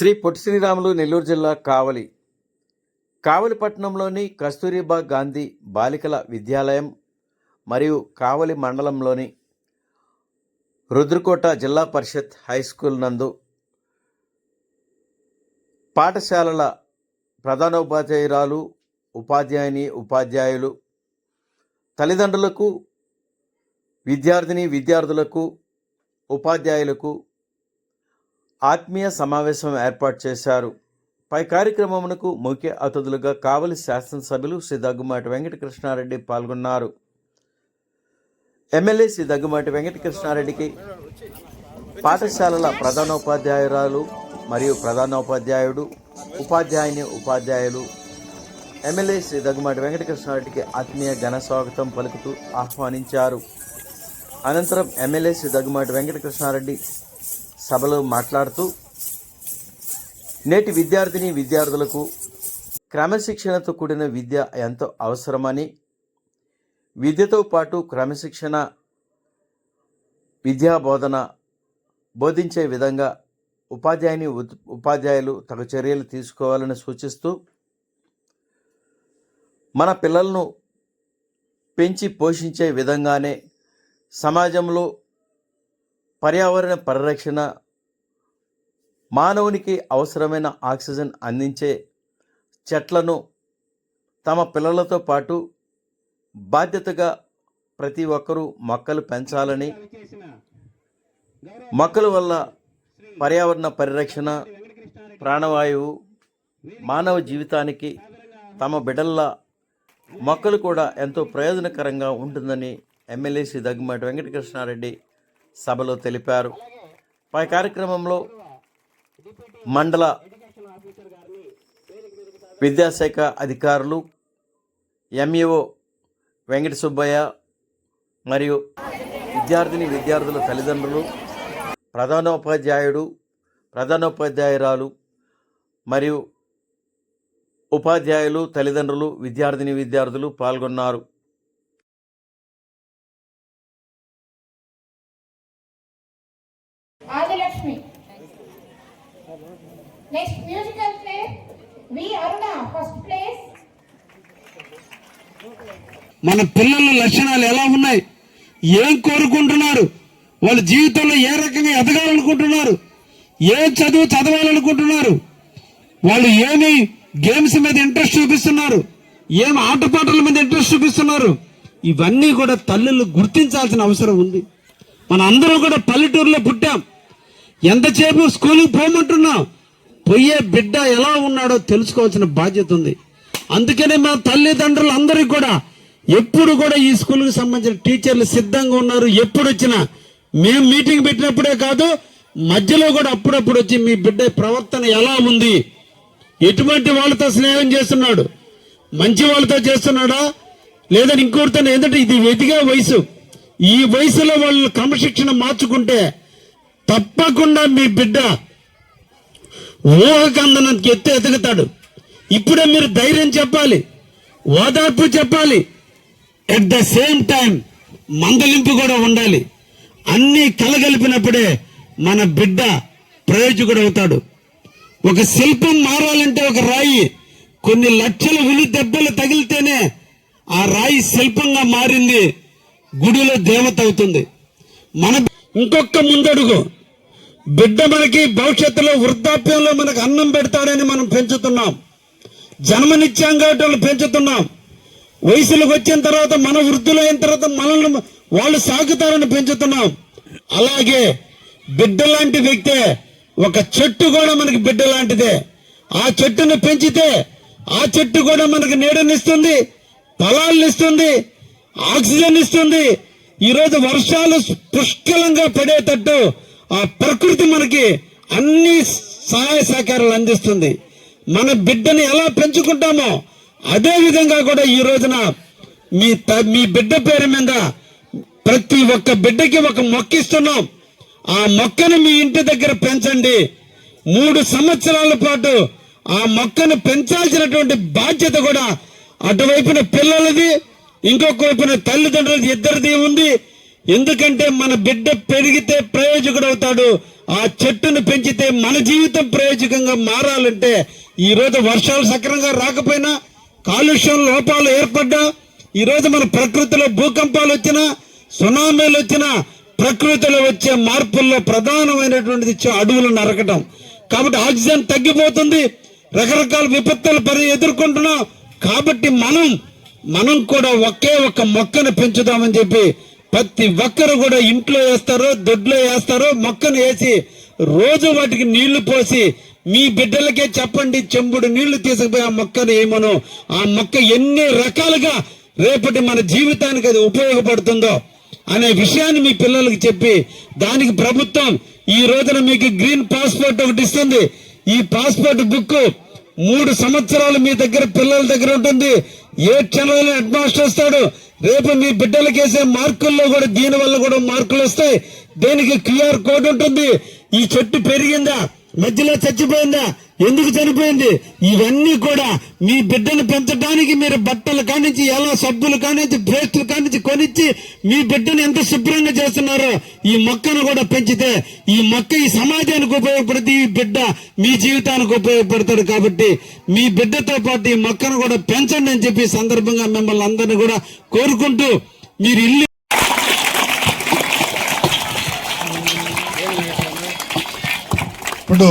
శ్రీ పొట్టి శ్రీరాములు నెల్లూరు జిల్లా కావలి కావలిపట్నంలోని కస్తూరిబా గాంధీ బాలికల విద్యాలయం మరియు కావలి మండలంలోని రుద్రకోట జిల్లా పరిషత్ హై స్కూల్ నందు పాఠశాలల ప్రధానోపాధ్యాయురాలు ఉపాధ్యాయుని ఉపాధ్యాయులు తల్లిదండ్రులకు విద్యార్థిని విద్యార్థులకు ఉపాధ్యాయులకు ఆత్మీయ సమావేశం ఏర్పాటు చేశారు. పై కార్యక్రమమునకు ముఖ్య అతిథులుగా కావలి శాసనసభ్యులు శ్రీ దగ్గుమాటి వెంకటకృష్ణారెడ్డి పాల్గొన్నారు. ఎమ్మెల్యే శ్రీ దగ్గుమాటి వెంకటకృష్ణారెడ్డికి పాఠశాలల ప్రధానోపాధ్యాయురాలు మరియు ప్రధానోపాధ్యాయుడు ఉపాధ్యాయుని ఉపాధ్యాయులు ఎమ్మెల్యే శ్రీ దగ్గుమాటి వెంకటకృష్ణారెడ్డికి ఆత్మీయ ఘన స్వాగతం పలుకుతూ ఆహ్వానించారు. అనంతరం ఎమ్మెల్యే శ్రీ దగ్గుమాటి వెంకటకృష్ణారెడ్డి సభలో మాట్లాడుతూ నేటి విద్యార్థిని విద్యార్థులకు క్రమశిక్షణతో కూడిన విద్య ఎంతో అవసరమని విద్యతో పాటు క్రమశిక్షణ విద్యా బోధన బోధించే విధంగా ఉపాధ్యాయుని ఉపాధ్యాయులు తగు చర్యలు తీసుకోవాలని సూచిస్తూ మన పిల్లలను పెంచి పోషించే విధంగానే సమాజంలో పర్యావరణ పరిరక్షణ మానవునికి అవసరమైన ఆక్సిజన్ అందించే చెట్లను తమ పిల్లలతో పాటు బాధ్యతగా ప్రతి ఒక్కరూ మొక్కలు పెంచాలని మొక్కల వల్ల పర్యావరణ పరిరక్షణ ప్రాణవాయువు మానవ జీవితానికి తమ బిడ్డల మొక్కలు కూడా ఎంతో ప్రయోజనకరంగా ఉంటుందని ఎమ్మెల్యే శ్రీ దగ్గుమాటి వెంకటకృష్ణారెడ్డి సభలో తెలిపారు. పై కార్యక్రమంలో మండల విద్యాశాఖ అధికారులు ఎంఈఓ వెంకట సుబ్బయ్య మరియు విద్యార్థిని విద్యార్థుల తల్లిదండ్రులు ప్రధానోపాధ్యాయుడు ప్రధానోపాధ్యాయురాలు మరియు ఉపాధ్యాయులు తల్లిదండ్రులు విద్యార్థిని విద్యార్థులు పాల్గొన్నారు. Next musical play V Aruna first place మన పిల్లల లక్షణాలు ఎలా ఉన్నాయి? ఏం కోరుకుంటున్నారు? వాళ్ళ జీవితంలో ఏ రకంగా ఎదగాలనుకుంటున్నారు? ఏ చదువు చదవాలనుకుంటున్నారు? వాళ్ళు ఏమి గేమ్స్ మీద ఇంట్రెస్ట్ చూపిస్తున్నారు? ఏం ఆటపాటల మీద ఇంట్రెస్ట్ చూపిస్తున్నారు? ఇవన్నీ కూడా తల్లులు గుర్తించాల్సిన అవసరం ఉంది. మన అందరూ కూడా పల్లెటూరులో పుట్టాం. ఎంతసేపు స్కూల్కి పోమంటున్నాం? పోయే బిడ్డ ఎలా ఉన్నాడో తెలుసుకోవాల్సిన బాధ్యత ఉంది. అందుకనే మా తల్లిదండ్రులు అందరికీ కూడా ఎప్పుడు కూడా ఈ స్కూల్కి సంబంధించిన టీచర్లు సిద్ధంగా ఉన్నారు. ఎప్పుడు వచ్చినా మేము మీటింగ్ పెట్టినప్పుడే కాదు మధ్యలో కూడా అప్పుడప్పుడు వచ్చి మీ బిడ్డ ప్రవర్తన ఎలా ఉంది? ఎటువంటి వాళ్ళతో స్నేహం చేస్తున్నాడు? మంచి వాళ్ళతో చేస్తున్నాడా? లేదా ఇంకోటితో ఏంటంటే ఇది ఎదిగే వయసు. ఈ వయసులో వాళ్ళు క్రమశిక్షణ మార్చుకుంటే తప్పకుండా మీ బిడ్డ ఊహకందన ఎత్తి ఎదుగుతాడు. ఇప్పుడే మీరు ధైర్యం చెప్పాలి ఓదార్పు చెప్పాలి. ఎట్ ద సేమ్ టైం మందలింపు కూడా ఉండాలి. అన్నీ కలగలిపినప్పుడే మన బిడ్డ ప్రయోజకుడు అవుతాడు. ఒక శిల్పం మారాలంటే ఒక రాయి కొన్ని లక్షల విలు దెబ్బలు తగిలితేనే ఆ రాయి శిల్పంగా మారింది గుడిలో దేవత అవుతుంది. మన ఇంకొక ముందడుగు. బిడ్డ మనకి భవిష్యత్తులో వృద్ధాప్యంలో మనకు అన్నం పెడతాడని మనం పెంచుతున్నాం. జన్మనిత్యం కాబట్టి వాళ్ళు పెంచుతున్నాం. వయసులకు వచ్చిన తర్వాత మన వృద్ధులు అయిన తర్వాత మనల్ని వాళ్ళు సాగుతారని పెంచుతున్నాం. అలాగే బిడ్డ లాంటి వ్యక్తే ఒక చెట్టు కూడా మనకి బిడ్డ లాంటిదే ఆ చెట్టును పెంచితే ఆ చెట్టు కూడా మనకు నీడనిస్తుంది ఫలాలను ఇస్తుంది ఆక్సిజన్ ఇస్తుంది. ఈరోజు వర్షాలు పుష్కలంగా పడేటట్టు ఆ ప్రకృతి మనకి అన్ని సహాయ సహకారాలు అందిస్తుంది. మన బిడ్డని ఎలా పెంచుకుంటామో అదే విధంగా కూడా ఈ రోజున మీ త- మీ బిడ్డ పేరు మీద ప్రతి ఒక్క బిడ్డకి ఒక మొక్క ఇస్తున్నాం. ఆ మొక్కను మీ ఇంటి దగ్గర పెంచండి. మూడు సంవత్సరాల పాటు ఆ మొక్కను పెంచాల్సినటువంటి బాధ్యత కూడా అటువైపున పిల్లలది ఇంకొక వైపున తల్లిదండ్రులది ఇద్దరిది ఉంది. ఎందుకంటే మన బిడ్డ పెరిగితే ప్రయోజకుడు అవుతాడు ఆ చెట్టును పెంచితే మన జీవితం ప్రయోజకంగా మారాలంటే ఈ రోజు వర్షాలు సక్రమంగా రాకపోయినా కాలుష్యం లోపాలు ఏర్పడ్డా ఈ రోజు మన ప్రకృతిలో భూకంపాలు వచ్చినా సునామీలు వచ్చినా ప్రకృతిలో వచ్చే మార్పుల్లో ప్రధానమైనటువంటిది అడవులు నరకటం. కాబట్టి ఆక్సిజన్ తగ్గిపోతుంది రకరకాల విపత్తులు పరి ఎదుర్కొంటున్నాం. కాబట్టి మనం మనం కూడా ఒకే ఒక్క మొక్కను పెంచుదామని చెప్పి ప్రతి ఒక్కరు కూడా ఇంట్లో వేస్తారు దొడ్లో వేస్తారో మొక్కను వేసి రోజు వాటికి నీళ్ళు పోసి మీ బిడ్డలకే చెప్పండి చెంబుడు నీళ్ళు తీసుకుపోయి ఆ మొక్కను ఏమను ఆ మొక్క ఎన్ని రకాలుగా రేపటి మన జీవితానికి అది ఉపయోగపడుతుందో అనే విషయాన్ని మీ పిల్లలకు చెప్పి దానికి ప్రభుత్వం ఈ రోజున మీకు గ్రీన్ పాస్పోర్ట్ ఒకటి ఇస్తుంది. ఈ పాస్పోర్ట్ బుక్ మూడు సంవత్సరాలు మీ దగ్గర పిల్లల దగ్గర ఉంటుంది. ఏ క్షణంలో హెడ్ మాస్టర్ వస్తాడు. రేపు మీ బిడ్డలకు వేసే మార్కుల్లో కూడా దీని వల్ల కూడా మార్కులు వస్తాయి. దేనికి క్యూఆర్ కోడ్ ఉంటుంది? ఈ చెట్టు పెరిగిందా? మధ్యలో చచ్చిపోయిందా? ఎందుకు చనిపోయింది? ఇవన్నీ కూడా మీ బిడ్డను పెంచడానికి మీరు బట్టలు కానించి ఎలా సబ్బులు కానించి పేస్టులు కానించి కొనిచ్చి మీ బిడ్డను ఎంత శుభ్రంగా చేస్తున్నారో ఈ మొక్కను కూడా పెంచితే ఈ మొక్క ఈ సమాజానికి ఉపయోగపడుతుంది ఈ బిడ్డ మీ జీవితానికి ఉపయోగపడతాడు కాబట్టి మీ బిడ్డతో పాటు ఈ మొక్కను కూడా పెంచండి అని చెప్పి సందర్భంగా మిమ్మల్ని అందరినీ కూడా కోరుకుంటూ మీరు ఇల్లు ఇప్పుడు